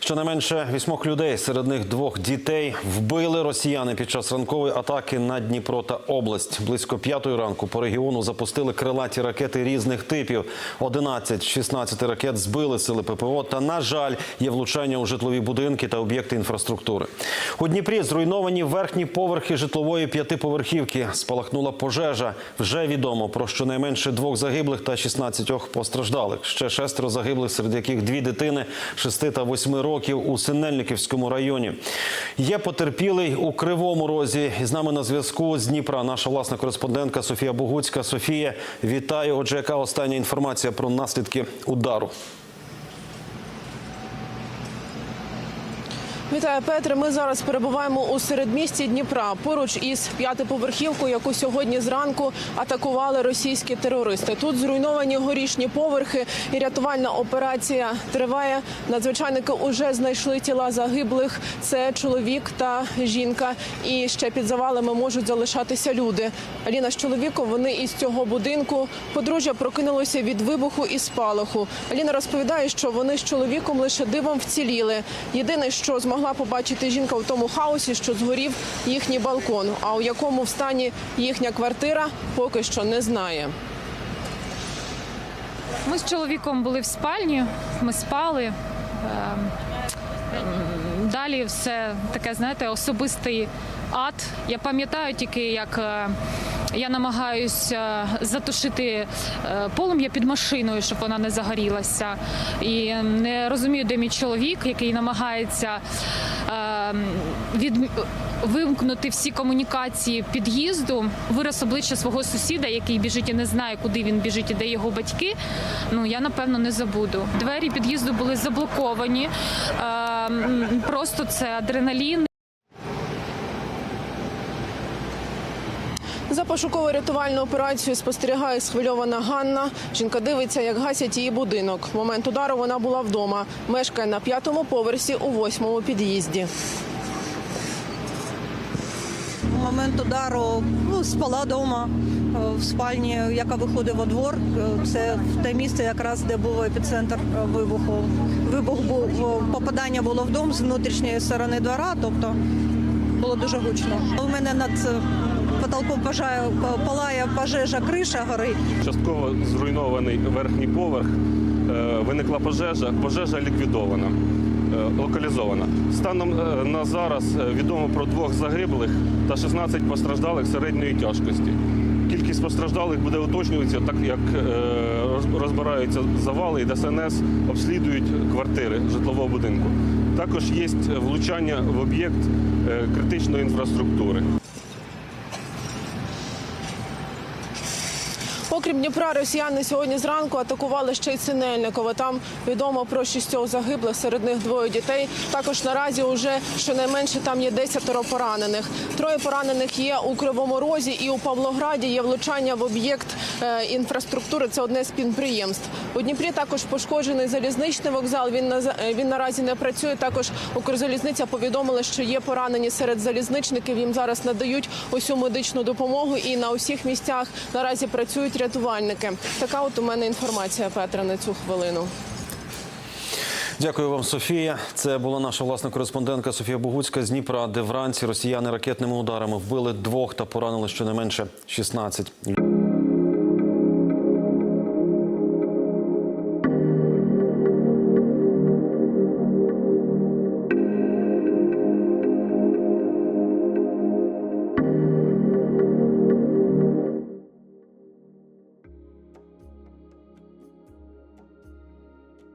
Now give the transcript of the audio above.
Щонайменше вісьмох людей, серед них двох дітей, вбили росіяни під час ранкової атаки на Дніпро та область. Близько п'ятої ранку по регіону запустили крилаті ракети різних типів. 11 з 16 ракет збили сили ППО. Та на жаль, є влучання у житлові будинки та об'єкти інфраструктури. У Дніпрі зруйновані верхні поверхи житлової п'ятиповерхівки. Спалахнула пожежа. Вже відомо про щонайменше двох загиблих та 16 постраждалих. Ще шестеро загиблих, серед яких дві дитини 6 та 8 років у Синельниківському районі. Є потерпілий у Кривому Розі. З нами на зв'язку з Дніпра наша власна кореспондентка Софія Богуцька. Софія, вітаю. Отже, яка остання інформація про наслідки удару? Вітаю, Петре. Ми зараз перебуваємо у середмісті Дніпра поруч із п'ятиповерхівкою, яку сьогодні зранку атакували російські терористи. Тут зруйновані горішні поверхи, і рятувальна операція триває. Надзвичайники вже знайшли тіла загиблих. Це чоловік та жінка. І ще під завалами можуть залишатися люди. Аліна з чоловіком вони із цього будинку. Подружжя прокинулося від вибуху і спалаху. Аліна розповідає, що вони з чоловіком лише дивом вціліли. Єдине, що змогла побачити жінка в тому хаосі, що згорів їхній балкон. А у якому в стані їхня квартира, поки що не знає. Ми з чоловіком були в спальні, ми спали. Ем, Далі все таке, знаєте, особистий ад. Я пам'ятаю тільки, як е, я намагаюся затушити е, полум'я під машиною, щоб вона не загорілася. І не розумію, де мій чоловік, який намагається ем, вимкнути всі комунікації під'їзду, вираз обличчя свого сусіда, який біжить і не знає, куди він біжить і де його батьки. Ну я напевно не забуду. Двері під'їзду були заблоковані. Ем, Просто це адреналін. За пошуково-рятувальну операцію спостерігає схвильована Ганна. Жінка дивиться, як гасять її будинок. В момент удару вона була вдома. Мешкає на п'ятому поверсі у восьмому під'їзді. В момент удару ну, спала вдома в спальні, яка виходить во двор. Е, Це те місце, якраз де був епіцентр е, вибуху. Вибух був попадання було в дом з внутрішньої сторони двора, тобто було дуже гучно. У мене над е, потолком пожає, палає пожежа, криша горить. Частково зруйнований верхній поверх. Е, Виникла пожежа. Пожежа ліквідована, е, локалізована. Станом е, на зараз відомо про двох загиблих та 16 постраждалих середньої тяжкості. Кількість постраждалих буде уточнюватися, так як розбираються завали і ДСНС обслідують квартири житлового будинку. Також є влучання в об'єкт критичної інфраструктури. Окрім Дніпра, росіяни сьогодні зранку атакували ще й Синельникове. Там відомо про шістьох загиблих, серед них двоє дітей. Також наразі уже щонайменше там є десятеро поранених. Троє поранених є у Кривому Розі і у Павлограді є влучання в об'єкт е, інфраструктури. Це одне з підприємств. У Дніпрі також пошкоджений залізничний вокзал. Він на е, він наразі не працює. Також Укрзалізниця повідомила, що є поранені серед залізничників. Їм зараз надають усю медичну допомогу, і на усіх місцях наразі працюють рятувальники. Така от у мене інформація, Петра, на цю хвилину. Дякую вам, Софія. Це була наша власна кореспондентка Софія Богуцька з Дніпра, де вранці росіяни ракетними ударами вбили двох та поранили щонайменше 16 людей.